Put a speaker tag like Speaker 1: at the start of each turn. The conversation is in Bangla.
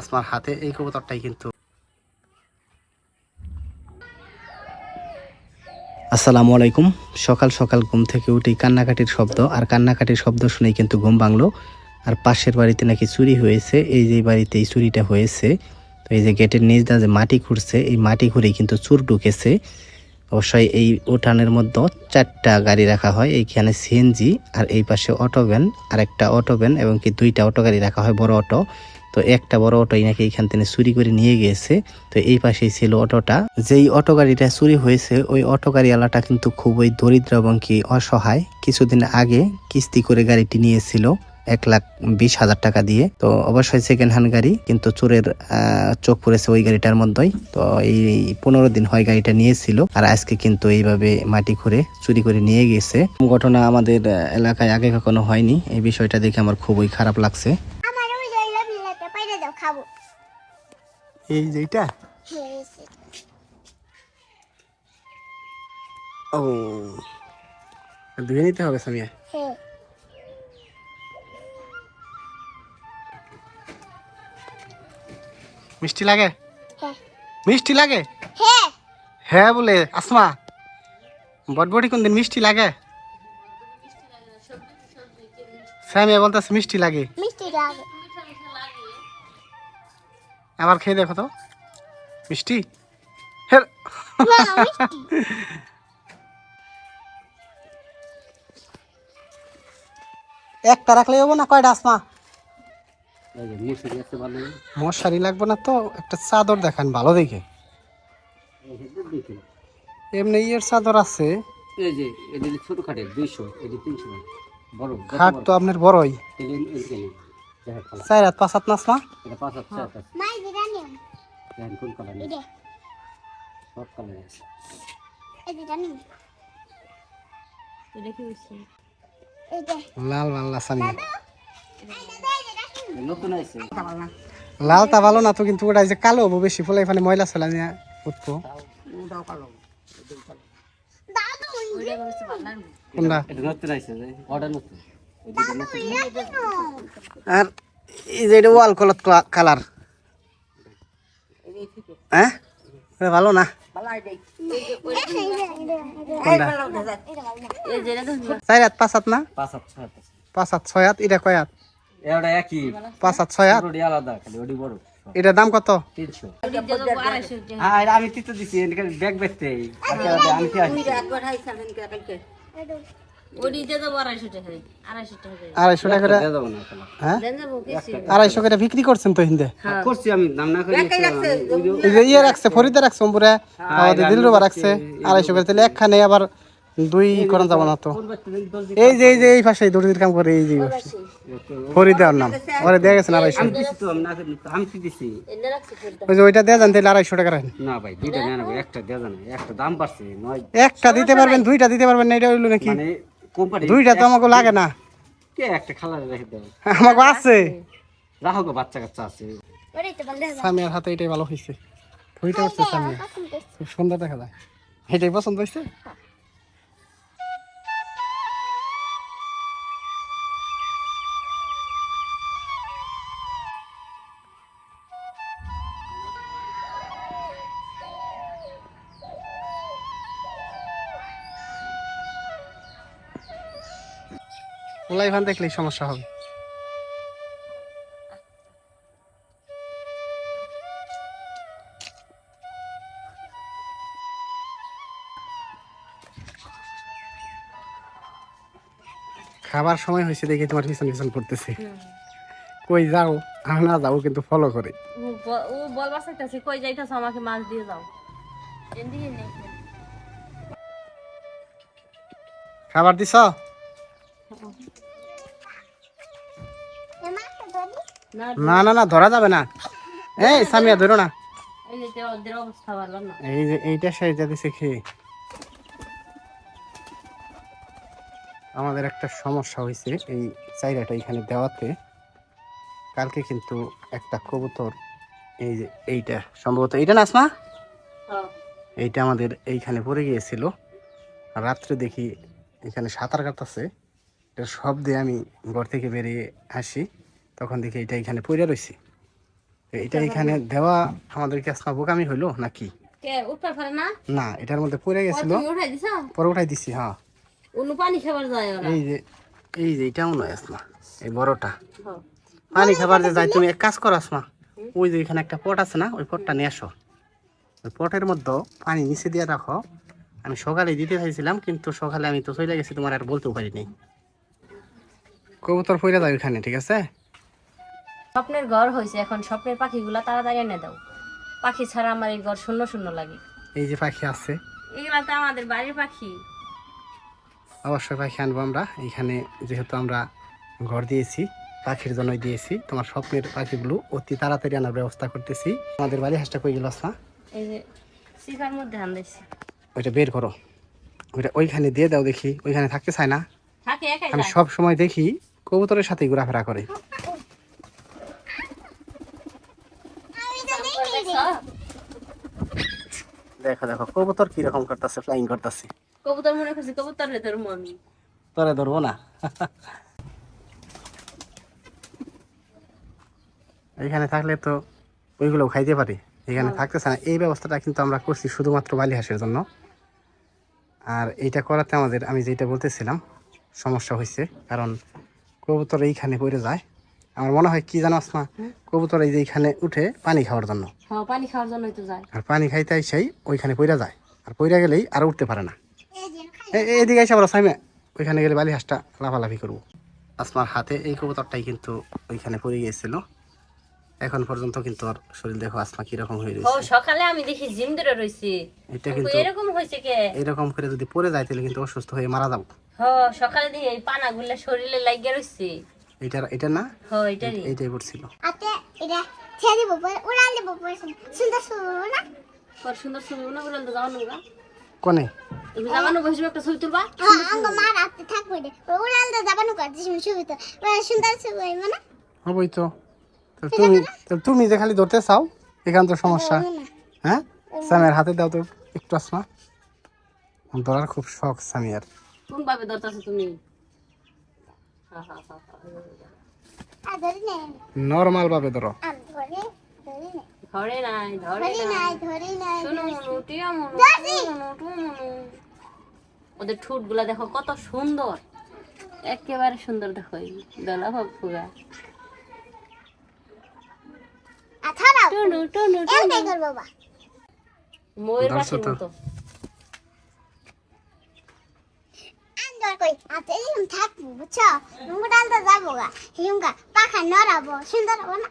Speaker 1: আসমার হাতে এই কবুতরটাই কিন্তু। আসসালামু আলাইকুম। সকাল সকাল ঘুম থেকে উঠেই কান্নাকাটির শব্দ, আর কান্নাকাটির শব্দ শুনেই কিন্তু ঘুম ভাঙলো। আর পাশের বাড়িতে নাকি চুরি হয়েছে, এই যে বাড়িতে এই চুরিটা হয়েছে। তো এই যে গেটের নিচ দা যে মাটি খুঁড়ছে, এই মাটি খুঁড়েই কিন্তু চুর ঢুকেছে। অবশ্যই এই উঠানের মধ্যে চারটা গাড়ি রাখা হয়, এইখানে সিএনজি আর এই পাশে অটো ভ্যান আর একটা অটো ভ্যান এবং কি দুইটা অটো গাড়ি রাখা হয়, বড় অটো। তো একটা বড় অটোই নাকি এখান থেকে চুরি করে নিয়ে গিয়েছে তো এই পাশেই ছিল অটোটা। যেই অটো গাড়িটা চুরি হয়েছে, ওই অটো গাড়িওয়ালাটা কিন্তু খুবই দরিদ্র এবং কি অসহায়। কিছুদিন আগে কিস্তি করে গাড়িটি নিয়েছিল এক লাখ বিশ হাজার টাকা দিয়ে। তো অবশ্যই সেকেন্ড হ্যান্ড গাড়ি, কিন্তু চোরের চোখ পড়েছে ওই গাড়িটার মধ্যেই। তো এই পনেরো দিন হয় গাড়িটা নিয়েছিল আর আজকে কিন্তু এইভাবে মাটি খুঁড়ে চুরি করে নিয়ে গেছে। ঘটনা আমাদের এলাকায় আগে কখনো হয়নি। এই বিষয়টা দেখে আমার খুবই খারাপ লাগছে
Speaker 2: আমার ওই জায়গা বিলাতে পাইরে দাও খাব।
Speaker 1: এই যেটা
Speaker 2: হয়েছে
Speaker 1: ও ধুয়ে নিতে হবে সামিয়া?
Speaker 2: হ্যাঁ।
Speaker 1: মিষ্টি লাগে?
Speaker 2: হ্যাঁ।
Speaker 1: মিষ্টি লাগে?
Speaker 2: হ্যাঁ।
Speaker 1: হ্যাঁ বলে আসমা বটবটি কোন দিন মিষ্টি লাগে? সামিয়া বলতেছে মিষ্টি লাগে।
Speaker 2: মিষ্টি লাগে।
Speaker 1: আবার খেয়ে দেখো তো। মিষ্টি? হ্যাঁ একটা রাখলে হব না? কয়টা আসমা মশারি লাগবে না তো একটা চাদর দেখান ভালো দেখে। এমনি ইয়ের চাদর আছে। খাট তো আপনার বড়ই। চার হাত পাঁচ হাত না
Speaker 2: নিও ইদে
Speaker 1: লাল লাল
Speaker 3: এই নতুন আছে
Speaker 1: লালটা ভালো না তো কিন্তু ওটা যে কালো হব বেশি ফলে এখানে ময়লা ছেলা নিয়ে উঠবো কোনটা
Speaker 3: এটা
Speaker 1: আর এই যে এটা ওয়াল কলত কালার হ্যাঁ? ভালো না? চার হাত পাঁচ হাত না?
Speaker 3: পাঁচ হাত ছয় হাত
Speaker 1: এটা কয় হাত? পাঁচ হাত ছয় হাত?
Speaker 3: আলাদা খালি ওটি বড়।
Speaker 1: এটার দাম কত?
Speaker 3: তিনশো। হ্যাঁ আমি তিতো দিছি ব্যাগ বেচতে। আমি
Speaker 1: আড়াইশো টাকা হ্যাঁ? আড়াইশো করে বিক্রি করছেন তো হিন্দে?
Speaker 3: করছি আমি দাম না করে নিচ্ছি আমি। ওই যে-
Speaker 1: এই যে ইয়ে রাখছে ফরিদা রাখছে অম্বুরে। আমাদের দিলরুবা রাখছে আড়াইশো করে। তাহলে একখানে আবার দুই করেন যাব না তো। এই যে এই যে এই পাশে দড়ির কাম করে এই যে ফরিদার নাম। ওরে দেয়া গেছেন আড়াইশো।
Speaker 3: আমি দিছি তো আমি না করে- আমি কি দিছি?
Speaker 1: ওই যে ওইটা দেয়া যান তাহলে আড়াইশো টাকা রাখেন।
Speaker 3: না ভাই দুইটা নেন একটা দাম বাড়ছে
Speaker 1: একটা দিতে পারবেন দুইটা দিতে পারবেন না এটা হইল নাকি?
Speaker 3: মানে কোম্পানি
Speaker 1: দুইটা তো আমাকে লাগে না।
Speaker 3: কে একটা খালারে রেখে দাও
Speaker 1: আমাকে আছে।
Speaker 3: রাখো গো বাচ্চা কাচ্চা আছে।
Speaker 1: সামিয়ার হাতে এটাই ভালো হয়েছে ভুঁইটা হচ্ছে সামিয়া খুব সুন্দর দেখা যায়। এটাই পছন্দ হয়েছে ওলাই ভান দেখলেই সমস্যা হবে। খাবার সময় হয়েছে দেখে তোমার পিছন পিছন করতেছে কই যাও? আমি না যাও কিন্তু ফলো করে।
Speaker 4: ও ব- ও বলবার চাইতেছে কই যাইতেছ আমাকে মাছ দিয়ে যাও।
Speaker 1: খাবার দিছ?
Speaker 4: না
Speaker 1: না না ধরা যাবে না। এই সামিয়া ধরো না।
Speaker 4: এই যে
Speaker 1: এইটা সাইজা দিছে খেয়ে আমাদের একটা সমস্যা হয়েছে এই চাইরাটা এখানে দেওয়াতে। কালকে কিন্তু একটা কবুতর এই যে এইটা সম্ভবত এইটা না আসমা?
Speaker 4: হ্যাঁ।
Speaker 1: এইটা আমাদের এইখানে পড়ে গিয়েছিল। রাত্রে দেখি এখানে সাঁতার কাটতেছে। এটা শব্দে আমি ঘর থেকে বেরিয়ে আসি। তখন দেখি এটা এখানে পড়ে রয়েছে এটা এখানে দেওয়া আমাদেরকে আসমা বোকামি হইল নাকি?
Speaker 4: না?
Speaker 1: এটার মধ্যে পড়ে গেছিল। পরে উঠাই দিছি? হ্যাঁ।
Speaker 4: পানি খাবার যায়
Speaker 1: এই যে এই যে এটাও নয় আসমা এই বড়টা।
Speaker 4: হ্যাঁ।
Speaker 1: পানি খাবার যে যাই তুমি এক কাজ করো আসমা ওই যে এখানে একটা পট আছে না ওই পটটা নিয়ে আসো। ওই পটের মধ্যে পানি নিচে দিয়ে রাখো। আমি সকালে দিতে চাইছিলাম কিন্তু সকালে আমি তো চলে গেছি তোমার আর বলতেও পারিনি। কবুতর পইরা যাও এখানে ঠিক আছে?
Speaker 4: স্বপ্নের ঘর হয়েছে এখন স্বপ্নের পাখিগুলা তাড়াতাড়ি এনে দাও। পাখি ছাড়া আমার এই ঘর শূন্য শূন্য লাগে।
Speaker 1: এই যে পাখি আছে।
Speaker 4: এগুলা তো আমাদের বাড়ির পাখি।
Speaker 1: অবশ্যই পাখি আনব আমরা। এখানে যেহেতু আমরা ঘর দিয়েছি পাখির জন্যই দিয়েছি তোমার স্বপ্নের পাখিগুলো অতি তাড়াতাড়ি আনার ব্যবস্থা করতেছি। আমাদের বাড়ি হাঁসটা কই গেল আসমা
Speaker 4: এই যে সিফার মধ্যে দিচ্ছি
Speaker 1: ওইটা বের করো। ওইটা ওইখানে দিয়ে দাও দেখি। ওইখানে থাকতে চায় না।
Speaker 4: থাকে একাই
Speaker 1: আমি সব সময় দেখি কবুতরের সাথে ঘোরাফেরা করে। দেখো দেখো কবুতর কীরকম করতেছে ফ্লাইং করতেছে।
Speaker 4: কবুতর মনে করছি কবুতর রে তোর আমি।
Speaker 1: তোরে ধরবো না। এখানে থাকলে তো ওইগুলো খাইতে পারি। এখানে থাকতেছে না। এই ব্যবস্থাটা কিন্তু আমরা করছি শুধুমাত্র বালি হাঁসের জন্য। আর এইটা করাতে আমাদের আমি যেটা বলতেছিলাম সমস্যা হয়েছে কারণ কবুতর এইখানে পড়ে যায়। আমার মনে হয় কি জানো আসমা? কবুতর এই যে এইখানে উঠে পানি খাওয়ার জন্য।
Speaker 4: হ্যাঁ পানি খাওয়ার জন্যই তো যায়।
Speaker 1: আর পানি খাইতে সেই ওইখানে পড়ে যায়। আর পড়ে গেলেই আর উঠতে পারে না। এদিকে এসে বলো সাইমে। ওইখানে গেলে বালি হাঁসটা লাফালাফি করব। আসমার হাতে এই কবুতরটাই কিন্তু ওইখানে পড়ে গিয়েছিল। এখন পর্যন্ত কিন্তু ওর শরীর দেখো আসমা কীরকম হয়ে
Speaker 4: ও
Speaker 1: রয়েছে
Speaker 4: সকালে আমি দেখি জিম ধরে রইছি।
Speaker 1: এটা কিন্তু
Speaker 4: এরকম হয়েছে কে?
Speaker 1: এরকম করে যদি পড়ে যায় তাহলে কিন্তু অসুস্থ হয়ে মারা যাব।
Speaker 4: হ সকালে দিয়ে এই পানা গুলা শরীরে লাগিয়ে রইছে।
Speaker 1: এটা এটা না?
Speaker 4: হ এটারই
Speaker 1: এইটাই পড়ছিল
Speaker 2: আতে এটা ছেড়ে দিব পরে উড়াল দিব পরে সুন্দর সুন্দর না?
Speaker 4: কত সুন্দর ছবি না গা
Speaker 1: কোনে?
Speaker 4: তুমি জামানো বসবে একটা ছবি তুলবা।
Speaker 2: হ্যাঁ আঙ্গ মার আতে থাকবে উড়াল ছবি তো সুন্দর ছবি মানে
Speaker 1: হবই তো। তো তুমি তো তুমি যে খালি ধরতে চাও এখান তো সমস্যা। হ্যাঁ? সামিয়ার হাতে দাও তো একটু আসমা ধরার খুব শখ সামিয়ার
Speaker 4: কোন ভাবে ধরতেছো তুমি হা, হা, হা, হা।
Speaker 2: আর ধরি নে
Speaker 1: নর্মাল ভাবে ধরো।
Speaker 4: নাই ধরে
Speaker 2: ধরি
Speaker 4: নাই।
Speaker 2: নাই ধরি নাই
Speaker 4: শোনো মনু টিয়া মনু টু মনু, টু মনু। ওদের ঠোঁটগুলা দেখো কত সুন্দর। একেবারে সুন্দর দেখো দলা ভাব ফুগা
Speaker 2: আর
Speaker 4: টুনু টুনু
Speaker 2: এমটাই
Speaker 4: ময়ূর পাখির
Speaker 1: তো?
Speaker 4: মতো।
Speaker 2: আম ধর কই আতে এরকম থাকব বুঝছ দে যাব গা হিমগা পাখা নড়াবো সুন্দর হব না